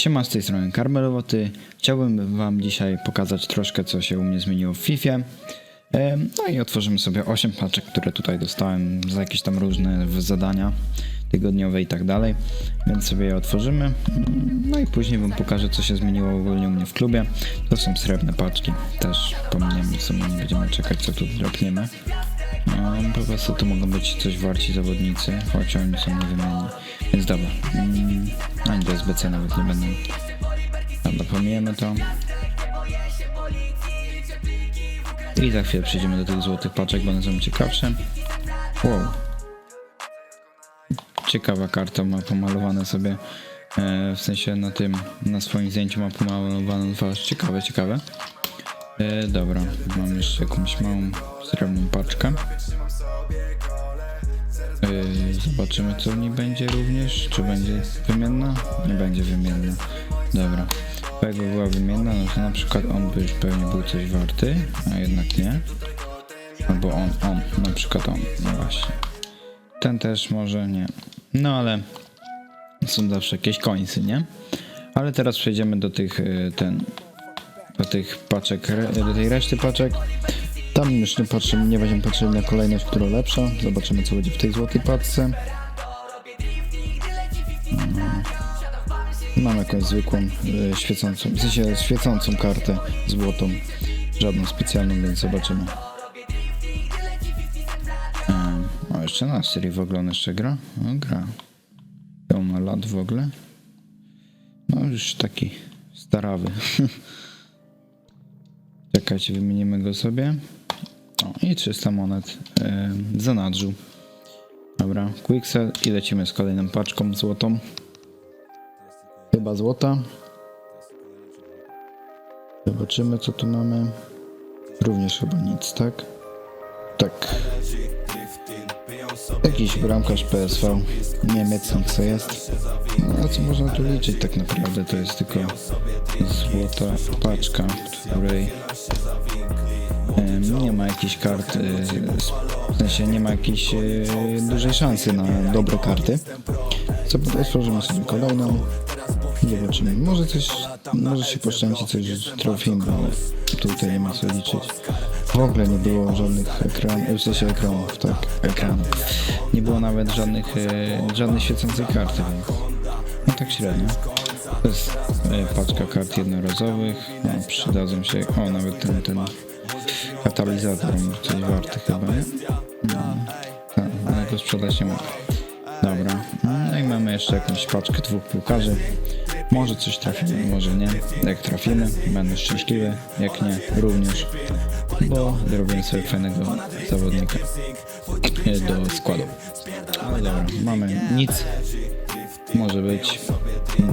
Siema, z tej strony Karmelowoty. Chciałbym wam dzisiaj pokazać troszkę, co się u mnie zmieniło w FIFA. No i otworzymy sobie 8 paczek, które tutaj dostałem za jakieś tam różne zadania tygodniowe i tak dalej. Więc sobie je otworzymy. Mm, No i później wam pokażę, co się zmieniło ogólnie u mnie w klubie. To są srebrne paczki. Też pominiemy w sumie, nie będziemy czekać, co tu dropniemy. No, po prostu to mogą być coś warci zawodnicy, choć oni są niewymienni. Więc dobra. Do SBC nawet nie będą. Dobra, pomijemy to. I za chwilę przejdziemy do tych złotych paczek, bo one są ciekawsze. Wow. Ciekawa karta, ma pomalowane sobie, e, w sensie na tym, na swoim zdjęciu ma pomalowaną twarz. Ciekawe, ciekawe. E, dobra, mam jeszcze jakąś małą srebrną paczkę. E, zobaczymy co w niej będzie również. Czy będzie wymienna? Nie będzie wymienna. Dobra. Jakby była wymienna, no to na przykład on by już pewnie był coś warty, a jednak nie. Albo on, on, na przykład on, no właśnie. Ten też może nie. No ale są zawsze jakieś końcy, nie? Ale teraz przejdziemy do tych, e, ten, do tych paczek, do tej reszty paczek. Tam już nie patrzymy, nie będziemy patrzyli na kolejność, która lepsza. Zobaczymy co będzie w tej złotej paczce. Mm. Mam jakąś zwykłą, e, świecącą, w sensie świecącą kartę złotą. Żadną specjalną, więc zobaczymy. Em, O, jeszcze na serii w ogóle on jeszcze gra? No gra. Ile ma lat w ogóle? No już taki starawy. Czekajcie, wymienimy go sobie. I 300 monet e, za nadrzu. Dobra, quicksell i lecimy z kolejną paczką złotą. Chyba złota. Zobaczymy co tu mamy. Również chyba nic, tak? Tak. Jakiś bramkarz PSV. Niemiec tam co jest. No a co można tu liczyć tak naprawdę? To jest tylko złota paczka, w której Nie ma jakichś kart, y, s- w sensie nie ma jakiejś y, dużej szansy na dobre karty. Co otworzymy sobie kolejną. Zobaczymy. Może coś, może się poszczęści coś z trofim, ale tutaj nie ma co liczyć. W ogóle nie było żadnych ekranów, w sensie ekranów, tak, ekranów. Nie było nawet żadnych, e, żadnej świecącej karty, więc no tak średnio. To jest e, paczka kart jednorazowych, no, przydadzą się, o nawet ten, ten katalizator coś warty chyba, nie? No, tak, ale go sprzedać nie mogę. Dobra, no i mamy jeszcze jakąś paczkę dwóch piłkarzy. Może coś trafimy, może nie. Jak trafimy, będę szczęśliwy, jak nie, również. Bo zrobię sobie fajnego zawodnika do składu. Ale dobra, mamy nic. Może być.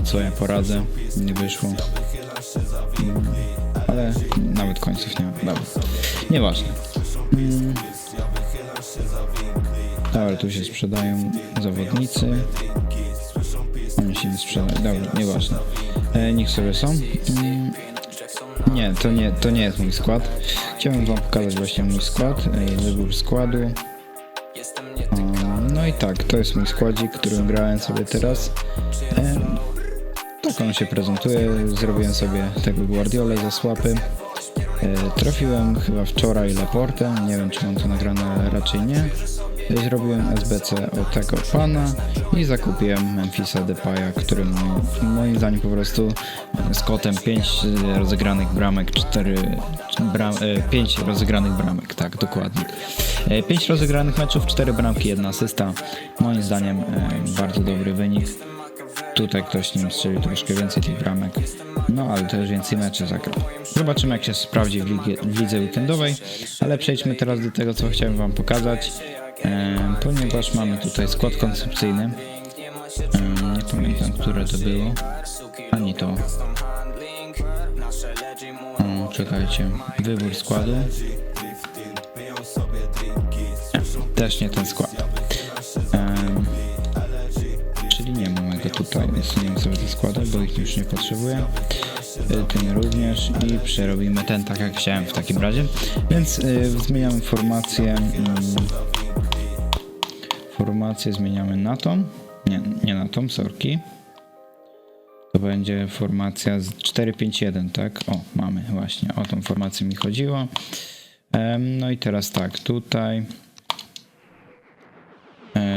Co ja poradzę, nie wyszło. Ale nawet końców nie ma. Dobra, nieważne. Mm. Dobra, tu się sprzedają zawodnicy. Oni się nie sprzedają. Dobra, nieważne. E, niech sobie są. Mm. Nie, to nie, to nie jest mój skład. Chciałem wam pokazać właśnie mój skład, e, wybór składu. No i tak, to jest mój składzik, którym grałem sobie teraz. Tak on się prezentuje. Zrobiłem sobie tego Guardiolę za słapy. E, Trafiłem chyba wczoraj Laportę, nie wiem czy mam to nagrane, ale raczej nie. E, Zrobiłem SBC od tego pana i zakupiłem Memphisa Depaya, który moim, zdaniem po prostu e, z kotem 5 rozegranych bramek, 4 bram, 5 rozegranych bramek, tak dokładnie. 5 rozegranych meczów, 4 bramki, 1 asysta. Moim zdaniem bardzo dobry wynik. Tutaj ktoś nim strzelił troszkę więcej tych bramek. No ale też więcej meczy zagrał. Zobaczymy jak się sprawdzi w, w lidze weekendowej. Ale przejdźmy teraz do tego co chciałem wam pokazać. E, ponieważ mamy tutaj skład koncepcyjny. E, nie pamiętam które to było. Ani to. O, czekajcie. Wybór składu. Też nie ten skład. Tutaj, wiem sobie to składać, bo ich już nie potrzebuję. Y, Ten również i przerobimy ten tak jak chciałem w takim razie. Więc y, zmieniamy formację. Mm, formację zmieniamy na tą. Nie, nie na tą, sorki. To będzie formacja z 4-5-1, tak? O, mamy właśnie, o tą formację mi chodziło. No i teraz tak, tutaj.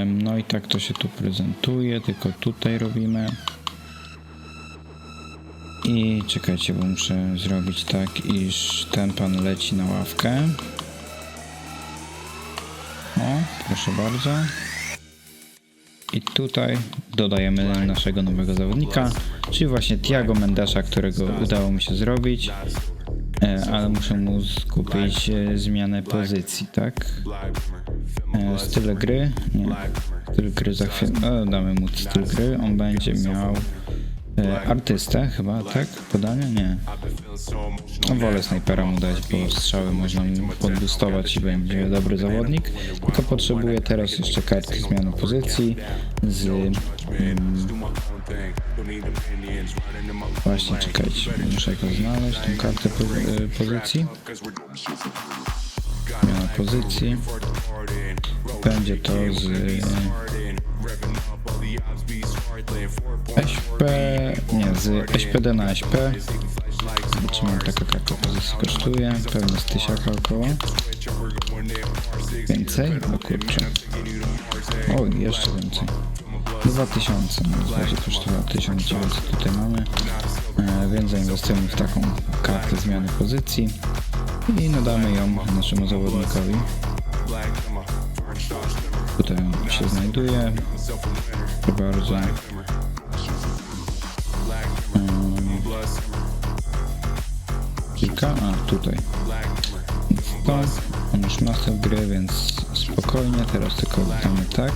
No i tak to się tu prezentuje, tylko tutaj robimy. I czekajcie, bo muszę zrobić tak, iż ten pan leci na ławkę. O, proszę bardzo. I tutaj dodajemy naszego nowego zawodnika, czyli właśnie Tiago Mendesza, którego udało mi się zrobić. E, ale muszę mu skupić e, zmianę pozycji, tak? E, styl gry? Nie. Styl gry za chwilę. No, damy mu styl gry. On będzie miał e, artystę chyba, tak? Podania? Nie. No wolę snajpera mu dać, bo strzały można mu podbustować i będzie dobry zawodnik. Tylko potrzebuję teraz jeszcze kartki zmiany pozycji z... Mm, właśnie, czekajcie, muszę go znaleźć, tą kartę po, e, pozycji. Zmiana pozycji. Będzie to z... SP... Nie, z SPD na SP. Zobaczymy, jak taka karta kosztuje. Pewnie z tysiaka około. Więcej? O kurczę. O, jeszcze więcej. 2000, no będzie kosztowała 1900 tutaj mamy. E, więc zainwestujemy w taką kartę zmiany pozycji i nadamy ją naszemu zawodnikowi. Tutaj on się znajduje. Proszę bardzo. Kilka? A, tutaj. On już ma tę grę, więc spokojnie. Teraz tylko damy tak.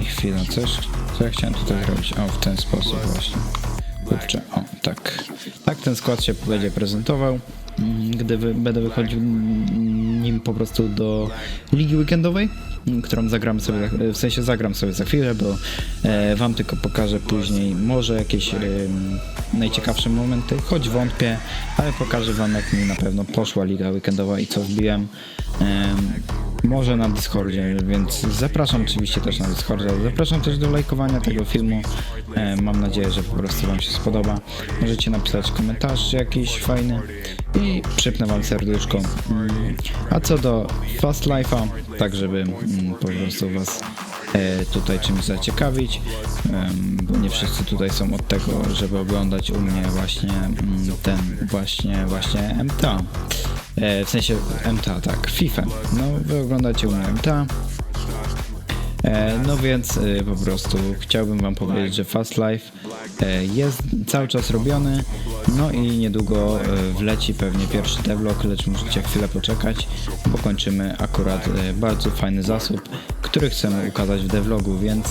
I chwila, coś, co ja chciałem tutaj zrobić? O, w ten sposób właśnie. Kurczę, o, tak. Tak ten skład się będzie prezentował. Mm, Gdy wy, będę wychodził mm, nim po prostu do ligi weekendowej, którą zagram sobie, w sensie zagram sobie za chwilę, bo e, wam tylko pokażę później może jakieś em, najciekawsze momenty, choć wątpię, ale pokażę wam jak mi na pewno poszła liga weekendowa i co wbiłem. Może na Discordzie, więc zapraszam oczywiście też na Discordzie. Zapraszam też do lajkowania tego filmu. E, mam nadzieję, że po prostu Wam się spodoba. Możecie napisać komentarz jakiś fajny i przypnę Wam serduszko. Mm, A co do Fast Life'a, tak żeby mm, po prostu Was e, tutaj czymś zaciekawić, bo nie wszyscy tutaj są od tego, żeby oglądać u mnie właśnie mm, ten właśnie właśnie MTA. E, w sensie MTA, tak, FIFA. No, wy oglądacie u MTA. E, no więc e, po prostu chciałbym wam powiedzieć, że Fast Life e, jest cały czas robiony, no i niedługo e, wleci pewnie pierwszy devlog, lecz musicie chwilę poczekać, bo kończymy akurat e, bardzo fajny zasób, który chcemy ukazać w devlogu, więc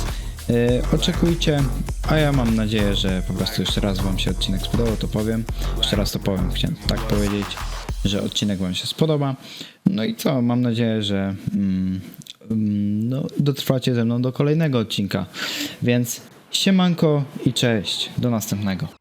e, oczekujcie, a ja mam nadzieję, że po prostu jeszcze raz wam się odcinek spodobał, to powiem, jeszcze raz to powiem, chciałem tak powiedzieć, że odcinek wam się spodoba, no i co, mam nadzieję, że mm, mm, no, dotrwacie ze mną do kolejnego odcinka. Więc siemanko i cześć. Do następnego.